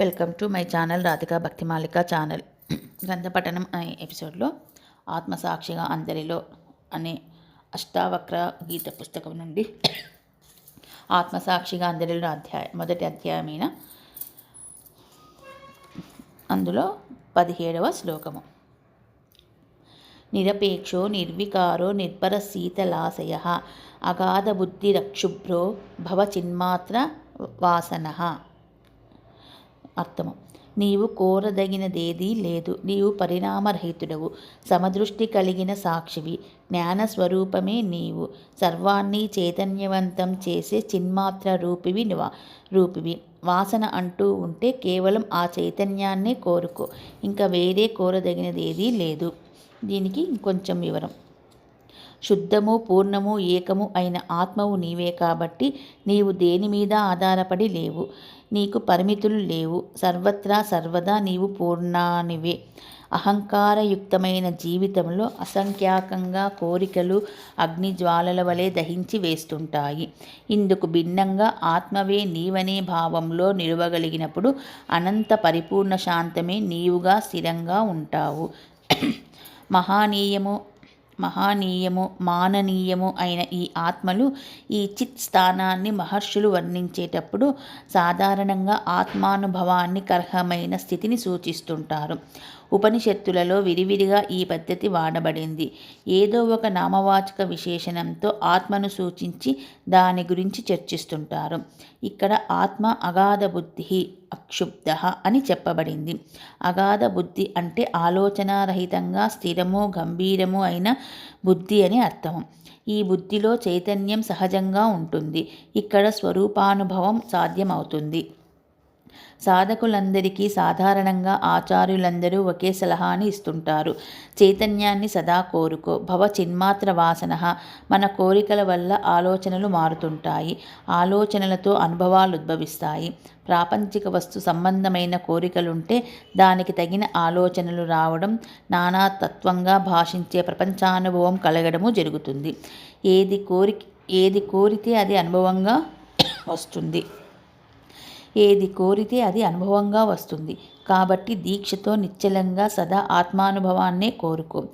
Welcome to my channel Radhika Bhaktimalika channel. గ్రంథపఠనం అనే ఎపిసోడ్లో ఆత్మసాక్షిగా అందరిలో అనే అష్టావక్ర గీత పుస్తకం నుండి ఆత్మసాక్షిగా అందరిలో అధ్యాయం మొదటి అధ్యాయమైన అందులో పదిహేడవ శ్లోకము. నిరపేక్షో నిర్వికారో నిర్భర శీతలాశయ అగాధ బుద్ధిరక్షుభ్రో భవచిన్మాత్ర వాసన. అర్థము. నీవు కోరదగినదేదీ లేదు. నీవు పరిణామరహితుడవు. సమదృష్టి కలిగిన సాక్షివి. జ్ఞానస్వరూపమే నీవు. సర్వాన్ని చైతన్యవంతం చేసే చిన్మాత్ర రూపివి రూపివి. వాసన అంటూ ఉంటే కేవలం ఆ చైతన్యాన్నే కోరుకో. ఇంకా వేరే కోరదగినదేదీ లేదు. దీనికి ఇంకొంచెం వివరం. శుద్ధము పూర్ణము ఏకము అయిన ఆత్మవు నీవే కాబట్టి నీవు దేని మీద ఆధారపడి లేవు. నీకు పరిమితులు లేవు. సర్వత్రా సర్వదా నీవు పూర్ణానివే. అహంకారయుక్తమైన జీవితంలో అసంఖ్యాకంగా కోరికలు అగ్నిజ్వాలల వలె దహించి వేస్తుంటాయి. ఇందుకు భిన్నంగా ఆత్మవే నీవనే భావంలో నిలవగలిగినప్పుడు అనంత పరిపూర్ణ శాంతమే నీవుగా స్థిరంగా ఉంటావు. మహానీయము మహానీయము మాననీయము అయిన ఈ ఆత్మలు ఈ చిత్ స్థానాన్ని మహర్షులు వర్ణించేటప్పుడు సాధారణంగా ఆత్మానుభవాన్ని కర్హమైన స్థితిని సూచిస్తుంటారు. ఉపనిషత్తులలో విరివిరిగా ఈ పద్ధతి వాడబడింది. ఏదో ఒక నామవాచక విశేషణంతో ఆత్మను సూచించి దాని గురించి చర్చిస్తుంటారు. ఇక్కడ ఆత్మ అగాధ బుద్ధి అక్షుబ్ధ అని చెప్పబడింది. అగాధ బుద్ధి అంటే ఆలోచనారహితంగా స్థిరము గంభీరము అయిన బుద్ధి అని అర్థం. ఈ బుద్ధిలో చైతన్యం సహజంగా ఉంటుంది. ఇక్కడ స్వరూపానుభవం సాధ్యమవుతుంది. సాధకులందరికీ సాధారణంగా ఆచార్యులందరూ ఒకే సలహాని ఇస్తుంటారు. చైతన్యాన్ని సదా కోరుకో. భవ చిన్మాత్ర వాసన. మన కోరికల వల్ల ఆలోచనలు మారుతుంటాయి. ఆలోచనలతో అనుభవాలు ఉద్భవిస్తాయి. ప్రాపంచిక వస్తు సంబంధమైన కోరికలుంటే దానికి తగిన ఆలోచనలు రావడం నానాతత్వంగా భాషించే ప్రపంచానుభవం కలగడము జరుగుతుంది. ఏది కోరి ఏది కోరితే అది అనుభవంగా వస్తుంది. ఏది కోరితే అది అనుభవంగా వస్తుంది. కాబట్టి దీక్షతో నిశ్చలంగా సదా ఆత్మానుభవాన్నే కోరుకో.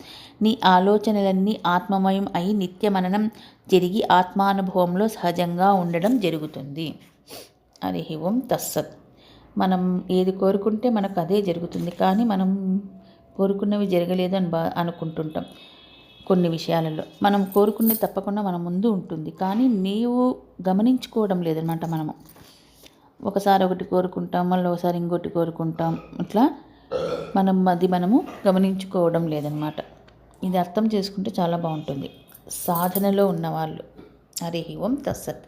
నీ ఆలోచనలన్నీ ఆత్మమయం అయి నిత్యమననం జరిగి ఆత్మానుభవంలో సహజంగా ఉండడం జరుగుతుంది. హరి ఓం తస్సత్ మనం ఏది కోరుకుంటే మనకు అదే జరుగుతుంది. కానీ మనం కోరుకున్నవి జరగలేదు అని బా అనుకుంటుంటాం కొన్ని విషయాలలో. మనం కోరుకునే తప్పకుండా మన ముందు ఉంటుంది. కానీ నీవు గమనించుకోవడం లేదనమాట మనము. ఒకసారి ఒకటి కోరుకుంటాం మళ్ళీ ఒకసారి ఇంకోటి కోరుకుంటాం. ఇట్లా మనం అది మనము గమనించుకోవడం లేదనమాట ఇది అర్థం చేసుకుంటే చాలా బాగుంటుంది. సాధనలో ఉన్నవాళ్ళు. హరి ఓం తస్సత్